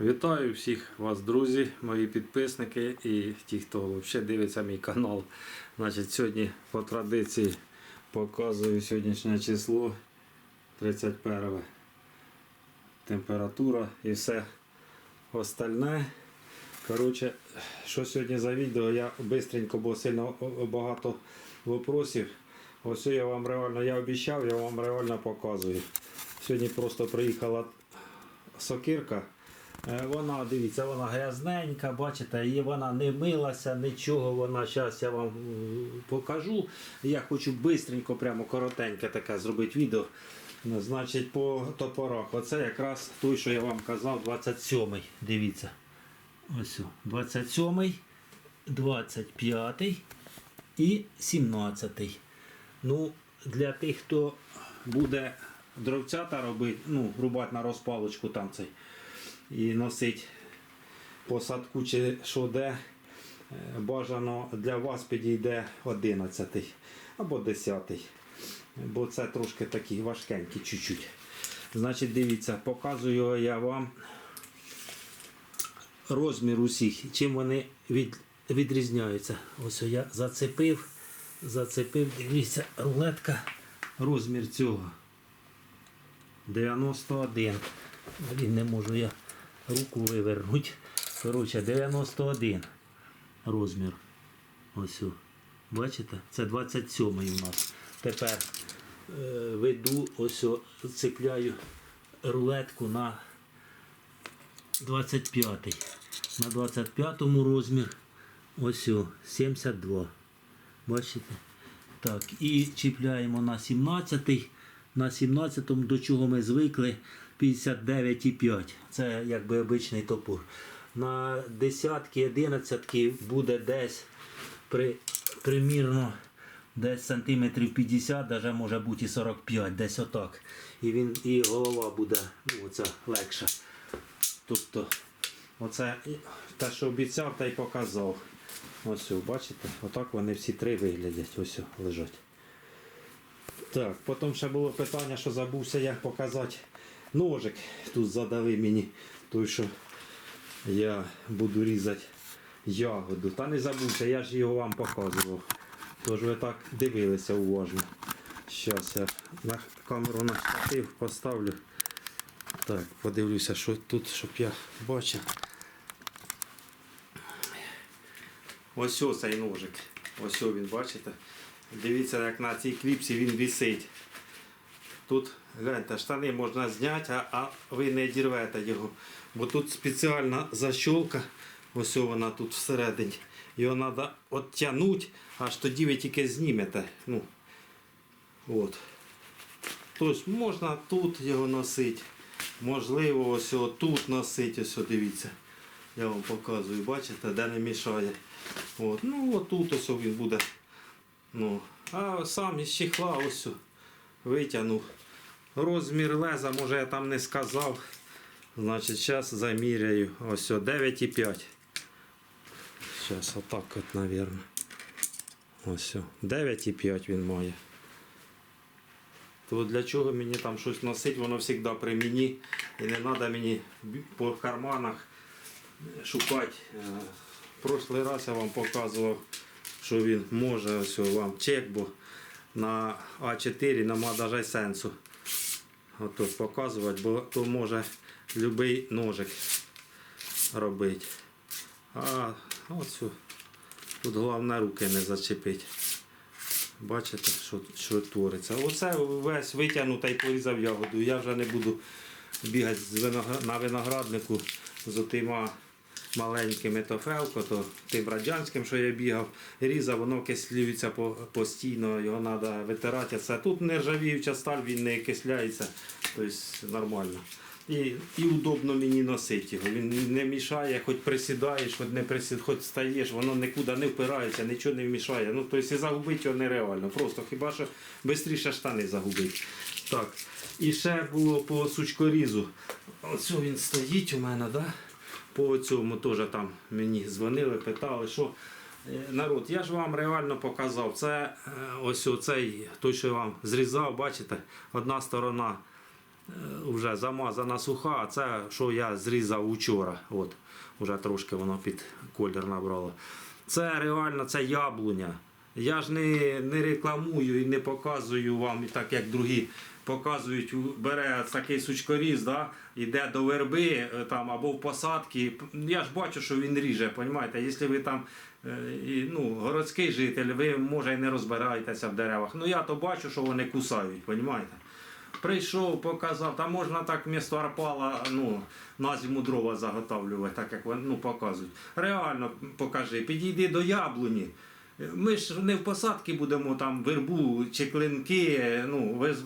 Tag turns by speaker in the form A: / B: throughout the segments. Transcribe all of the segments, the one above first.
A: Вітаю всіх вас, друзі, мої підписники і ті, хто взагалі дивиться мій канал. Значить, сьогодні по традиції показую сьогоднішнє число 31 температура і все остальне. Коротше, що сьогодні за відео, я швидко, бо сильно багато вопросів. Ось я вам реально я обіцяв, я вам реально показую. Сьогодні просто приїхала сокирка. Е, Вона, дивіться, вона грязненька, бачите, і вона не милася, нічого. Вона зараз я вам покажу. Я хочу швидко, прямо коротеньке таке зробити відео. Значить, по топорах. Оце якраз той, що я вам казав, 27-й. Дивіться. Ось. 27-й, 25-й і 17-й. Ну, для тих, хто буде дровцята робити, ну, рубати на розпалочку там цей і носить по садку чи що де, е, бажано для вас підійде 11 або 10. Бо це трошки такі важкенькі чуть-чуть. Значить, дивіться, показую я вам розмір усіх, чим вони від, відрізняються. Ось я зацепив, зацепив, дивіться, рулетка, розмір цього. 91. Блін, не можу я руку вивернути. Коротше, 91 розмір. Ось. Бачите? Це 27 у нас. Тепер е, веду, ось цепляю рулетку на 25-й. На 25-му розмір. Ось о, 72. Бачите? Так, і чіпляємо на 17-й. На 17-му, до чого ми звикли 59,5. Це якби обичний топор. На десятки, 11 буде десь при, примірно десь сантиметрів 50, навіть може бути і 45, десь отак. І він і голова буде ну, оця легша. Тобто, оце те, що обіцяв, та й показав. Ось, бачите, отак вони всі три виглядять. Ось лежать. Так, потім ще було питання, що забувся я показати ножик. Тут задали мені той, що я буду різати ягоду. Та не забувся, я ж його вам показував. Тож ви так дивилися уважно. Зараз я на камеру на штатив поставлю. Так, подивлюся, що тут, щоб я бачив. Ось ось цей ножик. Ось ось він, бачите? Дивіться, як на цій кліпсі він висить. Тут, гляньте, штани можна зняти, а, а ви не дірвете його. Бо тут спеціальна защолка, ось вона тут всередині. Його треба оттягнути, аж тоді ви тільки знімете. Ну, от. Тобто можна тут його носити. Можливо, ось тут носити, ось дивіться. Я вам показую, бачите, де не мішає. От. Ну, отут ось він буде. Ну, а сам із чехла ось витягнув. Розмір леза, може я там не сказав. Значить, зараз заміряю. Ось 9,5. Зараз отак от, мабуть. Ось о, 9,5 він має. То для чого мені там щось носити, воно завжди при мені. І не треба мені по карманах шукати. Е, Прошлий раз я вам показував, що він може ось вам чек, бо на А4 нема навіть сенсу ото показувати, бо то може будь-який ножик робити. А оцю тут головне руки не зачепить. Бачите, що, що твориться. Оце весь витягнута і порізав ягоду. Я вже не буду бігати на винограднику з отима маленькими тофелко, то тим радянським, що я бігав, різав, воно кислюється постійно, його треба витирати. Це тут нержавіюча сталь, він не кисляється, тобто нормально. І, і удобно мені носити його. Він не мішає, хоч присідаєш, хоч не присід, хоч стаєш, воно нікуди не впирається, нічого не мішає. Ну, тобто і загубити його нереально. Просто хіба що швидше штани загубити. Так. І ще було по сучкорізу. Оце він стоїть у мене, да? По цьому теж там мені дзвонили, питали, що е, народ, я ж вам реально показав. Це е, ось оцей, той, що я вам зрізав, бачите, одна сторона вже замазана суха, а це що я зрізав учора. От, вже трошки воно під колір набрало. Це реально це яблуня. Я ж не, не рекламую і не показую вам, так як другі показують, бере такий сучкоріз, да, іде до верби е, там, або в посадки. Я ж бачу, що він ріже, розумієте? Якщо ви там е, ну, городський житель, ви може і не розбираєтеся в деревах. Ну я то бачу, що вони кусають, розумієте? Прийшов, показав, там можна так вмісто арпала ну, на зиму дрова заготовлювати, так як вони ну, показують. Реально покажи, підійди до яблуні. Ми ж не в посадки будемо там вербу чи клинки. Ну, ви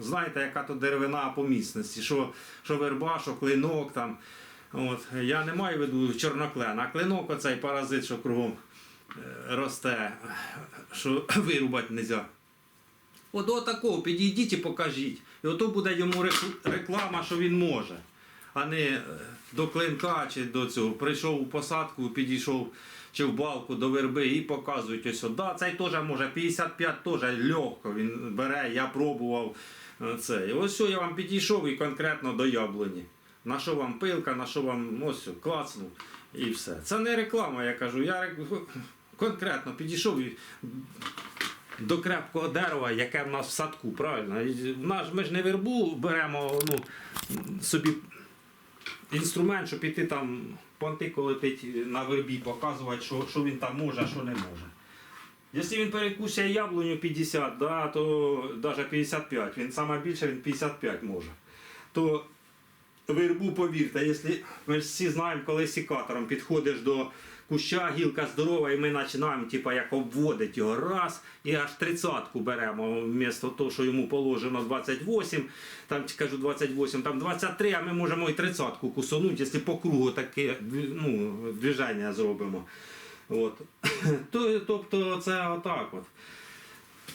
A: знаєте, яка то деревина по місності, що, що верба, що клинок там. От. Я не маю в виду чорноклен, а клинок оцей паразит, що кругом е, росте, що вирубати не можна. От до такого підійдіть і покажіть. І ото буде йому реклама, що він може. А не е, до клинка чи до цього. Прийшов у посадку, підійшов чи в балку до верби і показують ось. Да, цей теж може 55 теж легко він бере, я пробував е, це. І ось що я вам підійшов і конкретно до яблуні. На що вам пилка, на що вам ось клацнув і все. Це не реклама, я кажу. Я конкретно підійшов до крепкого дерева, яке в нас в садку, правильно? Ми ж не вербу беремо ну, собі інструмент, щоб піти там понти колотить на вербі, показувати, що, що він там може, а що не може. Якщо він перекусує яблуню 50, да, то навіть 55, він саме більше він 55 може. То вербу, повірте, якщо ми всі знаємо, коли сікатором підходиш до куща, гілка здорова, і ми починаємо типа, як обводити його раз, і аж тридцятку беремо, вмісто того, що йому положено 28, там кажу 28, там 23, а ми можемо і тридцятку кусонути, якщо по кругу таке ну, движення зробимо. От. Тобто це отак от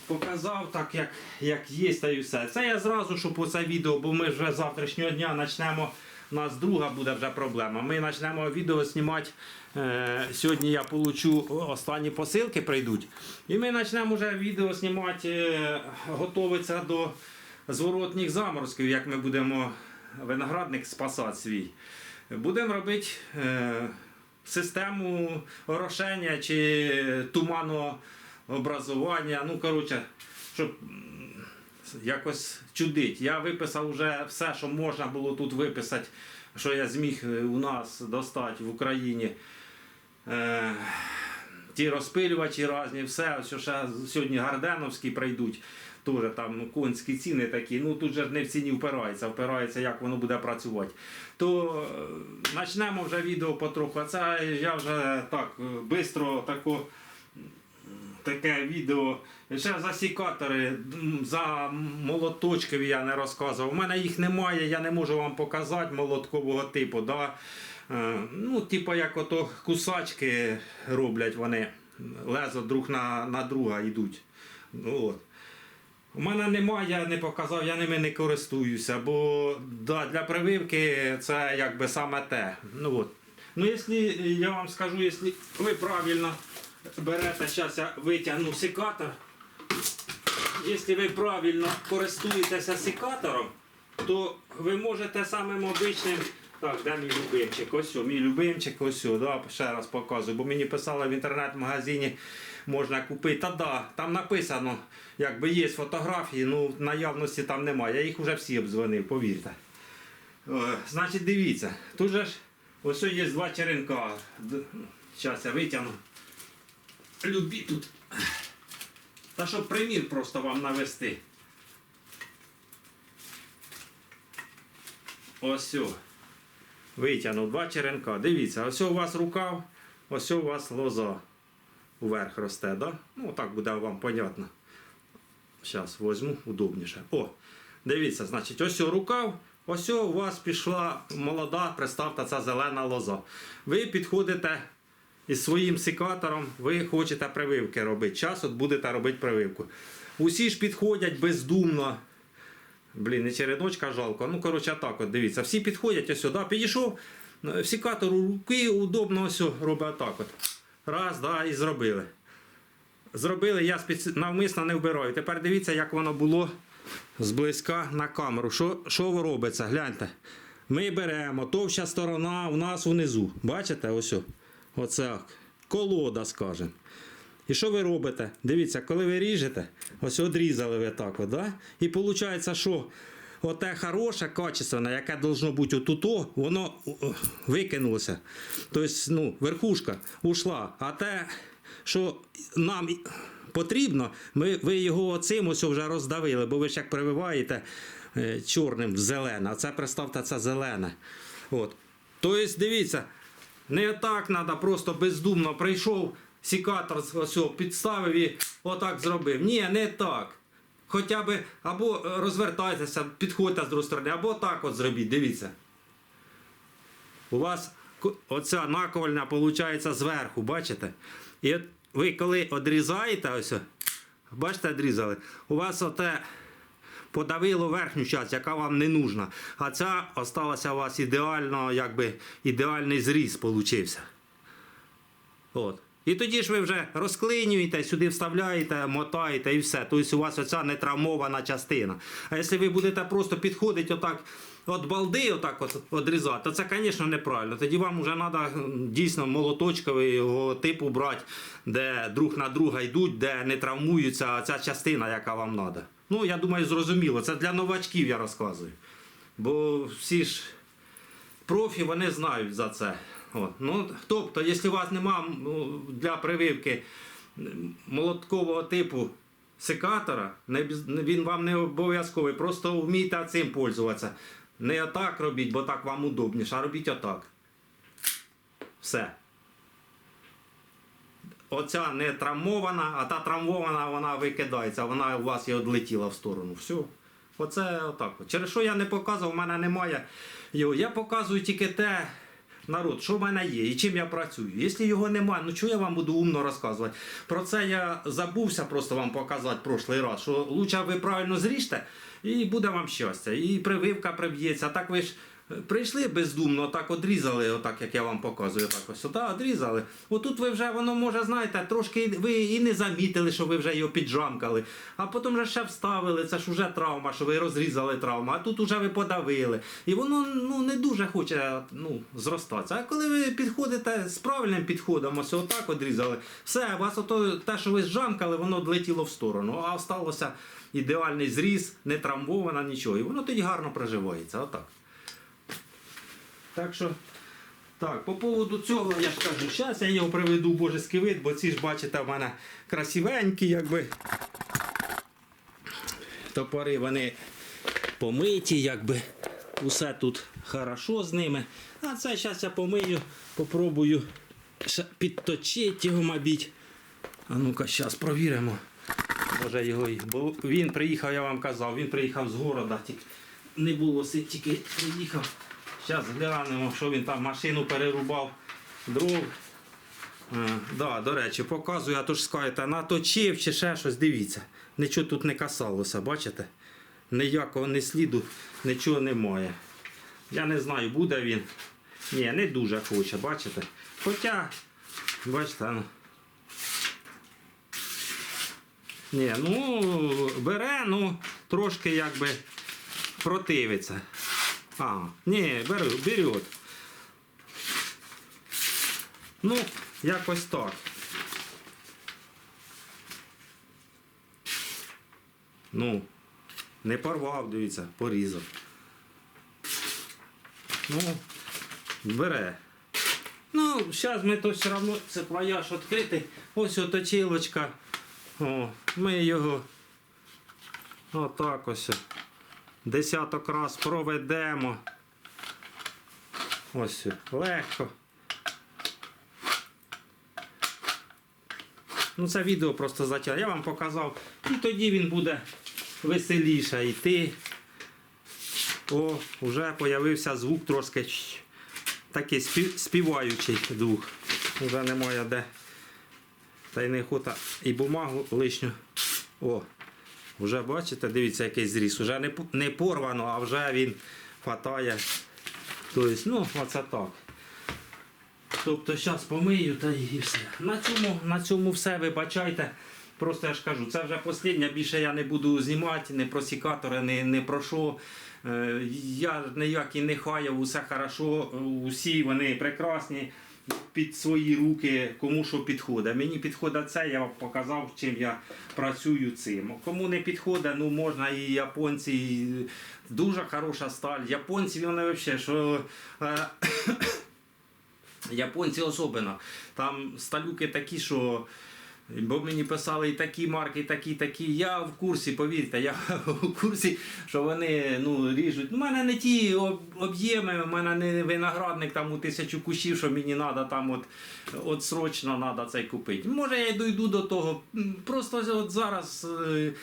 A: показав так, як, як є, та й все. Це я зразу, щоб оце відео, бо ми вже з завтрашнього дня почнемо. У нас друга буде вже проблема. Ми почнемо відео знімати. Е, сьогодні я получу останні посилки прийдуть. І ми почнемо вже відео знімати, е, готуватися до зворотних заморозків, як ми будемо виноградник спасати свій. Будемо робити е, систему орошення чи туманообразування. Ну, коротше, щоб якось чудить. Я виписав вже все, що можна було тут виписати, що я зміг е, у нас достати в Україні. Е, ті розпилювачі різні, все, що ще сьогодні Гарденовські прийдуть. Теж там ну, конські ціни такі, ну тут же не в ціні впирається, впирається, як воно буде працювати. То е, почнемо вже відео потроху. А це я вже так швидко таке відео. Ще за сікатори, за молоточків я не розказував. У мене їх немає, я не можу вам показати молоткового типу. Да? Е, Ну, типу, як ото кусачки роблять вони, лезо друг на, на друга йдуть. От. У мене немає, я не показав, я ними не користуюся, бо да, для прививки це якби саме те. Ну, от. ну якщо я вам скажу, якщо ви правильно берете, зараз я витягну секатор. Якщо ви правильно користуєтеся секатором, то ви можете самим обичним. Так, де мій любимчик? Ось, о, мій любимчик, ось, да, ще раз показую, бо мені писали в інтернет-магазині можна купити. Та да, там написано, якби є фотографії, ну наявності там немає. Я їх вже всі обдзвонив, повірте. Е, значить, дивіться, тут же ж ось є два черенка. Зараз я витягну. Любі тут. Та щоб примір просто вам навести. Ось. Витягнув два черенка. Дивіться, ось у вас рукав, ось у вас лоза вверх росте, да? Ну, так буде вам понятно. Зараз візьму удобніше. О, дивіться, значить, ось о рукав, ось у вас пішла молода, представте, ця зелена лоза. Ви підходите із своїм секатором, ви хочете прививки робити. Час от будете робити прививку. Усі ж підходять бездумно. Блін, не чередочка жалко. Ну, коротше, так от дивіться. Всі підходять ось сюди. Підійшов, в руки удобно ось робить отак от. Раз, да, і зробили. Зробили, я спеці... навмисно не вбираю. Тепер дивіться, як воно було зблизька на камеру. Що, що робиться? Гляньте. Ми беремо товща сторона у нас внизу. Бачите? Ось. Оце колода, скажемо. І що ви робите? Дивіться, коли ви ріжете, ось одрізали ви так, от, да? і виходить, що оте хороше, качественне, яке должно бути отуто, воно викинулося. Тобто, ну, верхушка ушла. А те, що нам потрібно, ми, ви його оцим ось вже роздавили, бо ви ж як прививаєте е, чорним в зелене, а це представте, це зелене. От. Тобто, дивіться, не так треба, просто бездумно прийшов, сікатор ось, підставив і отак зробив. Ні, не так. Хоча б або розвертайтеся, підходьте з другої сторони, або так от зробіть, дивіться. У вас оця наковальня виходить зверху, бачите? І от ви коли одрізаєте, ось, бачите, одрізали, у вас оте подавило верхню частину, яка вам не нужна. А ця осталася у вас ідеально, якби ідеальний зріз получився. От. І тоді ж ви вже розклинюєте, сюди вставляєте, мотаєте і все. Тобто у вас оця не травмована частина. А якщо ви будете просто підходити отак, от балди, отак от одрізати, то це, звісно, неправильно. Тоді вам вже треба дійсно молоточкового типу брати, де друг на друга йдуть, де не травмується ця частина, яка вам треба. Ну, я думаю, зрозуміло. Це для новачків я розказую. Бо всі ж профі вони знають за це. От. Ну, тобто, якщо у вас немає для прививки молоткового типу секатора, він вам не обов'язковий, просто вмійте цим пользуватися. Не отак робіть, бо так вам удобніше, а робіть отак. Все. Оця не травмована, а та травмована вона викидається, вона у вас і відлетіла в сторону. Все. Оце отак. Через що я не показував, в мене немає його. Я показую тільки те, народ, що в мене є і чим я працюю. Якщо його немає, ну чого я вам буду умно розказувати? Про це я забувся просто вам показати прошлий раз, що лучше ви правильно зріжте, і буде вам щастя. І прививка приб'ється. Так ви ж. Прийшли бездумно, так одрізали, отак як я вам показую, так ось сюди одрізали. Отут ви вже воно може, знаєте, трошки ви і не замітили, що ви вже його піджамкали. А потім вже ще вставили, це ж вже травма, що ви розрізали травму, а тут вже ви подавили. І воно ну, не дуже хоче ну, зростатися. А коли ви підходите з правильним підходом, ось отак одрізали, все, вас ото, те, що ви зжамкали, воно відлетіло в сторону, а сталося ідеальний зріз, не травмовано, нічого. І воно тоді гарно проживається. Отак. Так що, так, по поводу цього я ж зараз я його приведу в божеський вид, бо ці ж бачите, в мене красивенькі, якби. Топори вони помиті, якби. Усе тут хорошо з ними. А це зараз я помию, попробую підточити його, мабуть. А ну-ка, зараз провіримо. Може його. Бо він приїхав, я вам казав, він приїхав з города, тільки не було тільки приїхав. Зараз глянемо, що він там машину перерубав дров. Да, до речі, показую, а то ж скажете, наточив чи ще щось, дивіться. Нічого тут не касалося, бачите? Ніякого не сліду, нічого немає. Я не знаю, буде він. Ні, не дуже хоче, бачите? Хоча, бачите, ну. Ні, ну бере, ну трошки якби противиться. А, ні, беру, берет. Ну, якось так. Ну, не порвав, дивіться, порізав. Ну, бере. Ну, зараз ми то все одно це вояж відкритий. Ось оточилочка. О, ми його отак ось десяток раз проведемо. Ось легко. Ну, це відео просто затягне. Я вам показав. І тоді він буде веселіше йти. О, вже з'явився звук трошки такий спів- співаючий звук. Вже немає де. Та й не охота і бумагу лишню. О, вже бачите, дивіться, який зріс. Уже не, не порвано, а вже він хватає. Тобто, ну, оце так. Тобто зараз помию та і все. На цьому, на цьому все, вибачайте. Просто я ж кажу, це вже останнє, більше я не буду знімати, не про сікатори, не, не про що. Е, Я ніякий не хаяв, усе хорошо, усі вони прекрасні під свої руки, кому що підходить. Мені підходить це, я вам показав, чим я працюю цим. Кому не підходить, ну можна і японці, і дуже хороша сталь. Японці вони взагалі, що. е, Японці особливо. Там сталюки такі, що. Бо мені писали і такі марки, і такі, такі. Я в курсі, повірте, я в курсі, що вони ну, ріжуть. У мене не ті об'єми, у мене не виноградник там у тисячу кущів, що мені треба там от, от срочно треба цей купити. Може я дойду до того. Просто от зараз, е,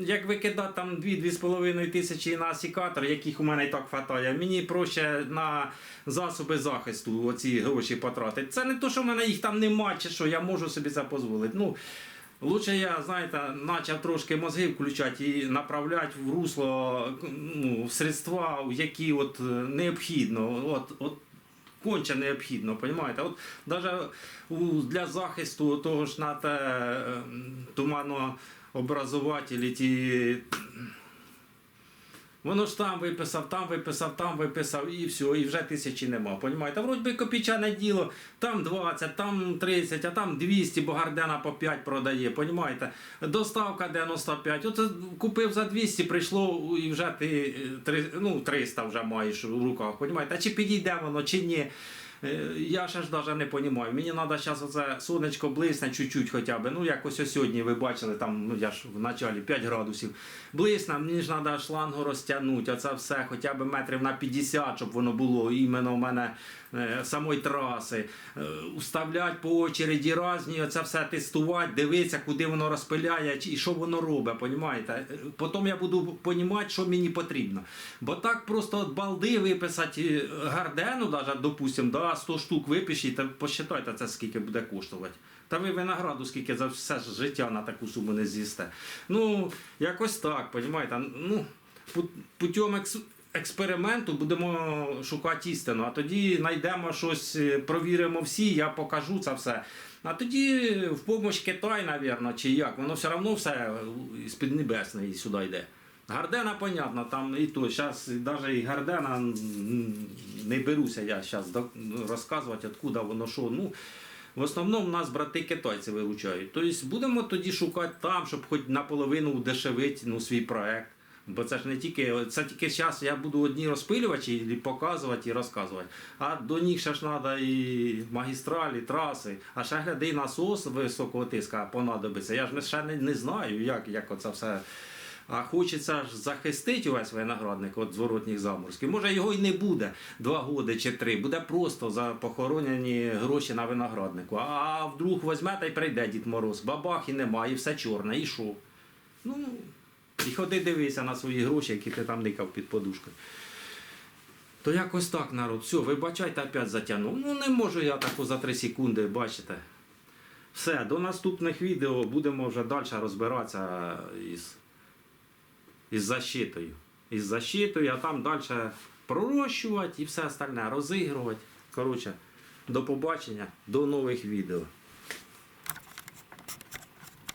A: як викидати там 2-2,5 тисячі на сікатор, яких у мене і так вистачає, мені проще на засоби захисту оці гроші потратити. Це не то, що в мене їх там нема, чи що, я можу собі це дозволити. Ну, Лучше я, знаєте, почав трошки мозги включати і направляти в русло ну, в средства, які от е, необхідно. От, от, конче необхідно, розумієте? От навіть для захисту того ж на те е, туманообразователі ті. Воно ж там виписав, там виписав, там виписав і все, і вже тисячі нема. Понімаєте? Вроді би копійчане діло, там 20, там 30, а там 200, бо Гардена по 5 продає. Понімаєте? Доставка 95. От купив за 200, прийшло і вже ти е, ну, 300 вже маєш у руках. Понімаєте? А чи підійде воно, чи ні? Е, Я ще ж навіть не розумію. Мені треба зараз оце сонечко блисне чуть-чуть хоча б. Ну, якось ось сьогодні ви бачили, там, ну я ж в началі 5 градусів. Блисне, мені ж треба шлангу розтягнути, оце все, хоча б метрів на 50, щоб воно було іменно в мене самої траси. Е, Уставлять по очереді різні, оце все тестувати, дивитися, куди воно розпиляє і що воно робить, понімаєте? Е, Потім я буду розуміти, що мені потрібно. Бо так просто от балди виписати е, гардену, даже, допустим, да, 100 штук випишіть, та посчитайте це скільки буде коштувати. Та ви винограду скільки за все життя на таку суму не з'їсте. Ну, якось так, понімаєте? Ну, путем експерименту будемо шукати істину, а тоді знайдемо щось, е, провіримо всі, я покажу це все. А тоді в помощь Китай, напевно, чи як, воно все одно все з під небесної сюди йде. Гардена, понятно, там і то. Зараз навіть і Гардена не беруся я зараз розказувати, откуда воно що. Ну, в основному нас брати китайці виручають. Тобто будемо тоді шукати там, щоб хоч наполовину удешевити ну, свій проект. Бо це ж не тільки, це тільки зараз я буду одні розпилювачі і показувати і розказувати. А до них ще ж треба і магістралі, траси, а ще гляди насос високого тиска понадобиться. Я ж ще не, не знаю, як, як оце все. А хочеться ж захистити увесь виноградник від зворотніх заморозків. Може його і не буде два роки чи три. Буде просто за похоронені гроші на винограднику. А вдруг візьме та й прийде Дід Мороз. Бабах і немає, і все чорне, і що? Ну, і ходи дивися на свої гроші, які ти там никав під подушкою. То якось так, народ. Все, вибачайте, опять затягнув. Ну не можу я таку за 3 секунди, бачите. Все, до наступних відео будемо вже далі розбиратися із, із защитою. Із защитою, а там далі пророщувати і все остальне розігрувати. Коротше, до побачення, до нових відео.